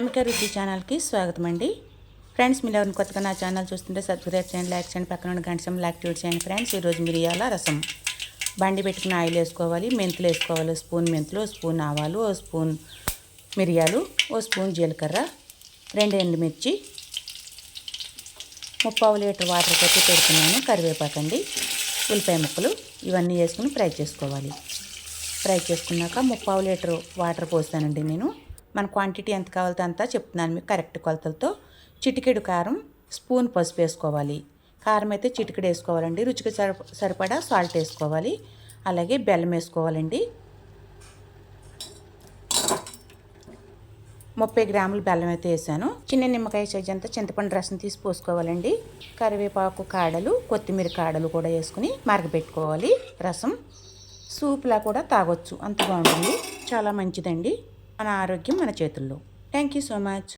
అమిక రుచి ఛానల్కి స్వాగతం అండి ఫ్రెండ్స్ మీరు ఎవరిని కొత్తగా నా ఛానల్ చూస్తుంటే సబ్స్క్రైబ్ చేయండి లైక్ చేయండి పక్కన ఉన్న గంట సమయం యాక్టివేట్ చేయండి ఫ్రెండ్స్. ఈరోజు మిరియాల రసం. బండి పెట్టుకుని ఆయిల్ వేసుకోవాలి మెంతులు వేసుకోవాలి స్పూన్ మెంతులు స్పూన్ ఆవాలు ఓ స్పూన్ మిరియాలు ఓ స్పూన్ జీలకర్ర రెండు ఎండుమిర్చి ముప్పావు లీటర్ వాటర్ కట్టి పెడుతున్నాను కరివేపాకండి ఉల్లిపాయ ముక్కలు ఇవన్నీ వేసుకుని ఫ్రై చేసుకోవాలి. ఫ్రై చేసుకున్నాక ముప్పావు లీటర్ వాటర్ పోస్తానండి నేను. మన క్వాంటిటీ ఎంత కావాలో అంతా చెప్తున్నాను మీకు కరెక్ట్ కొలతలతో. చిటికెడు కారం స్పూన్ పసుపు వేసుకోవాలి. కారం అయితే చిటికెడు వేసుకోవాలండి. రుచికి సరిప సరిపడా సాల్ట్ వేసుకోవాలి. అలాగే బెల్లం వేసుకోవాలండి. ముప్పై గ్రాములు బెల్లం అయితే వేసాను. చిన్న నిమ్మకాయ సైజ్ అంతా చింతపండు రసం తీసి పోసుకోవాలండి. కరివేపాకు కాడలు కొత్తిమీర కాడలు కూడా వేసుకుని మరగపెట్టుకోవాలి. రసం సూప్లా కూడా తాగొచ్చు. అంత బాగుంటుంది. చాలా మంచిదండి. మన ఆరోగ్యం మన చేతుల్లో. Thank you so much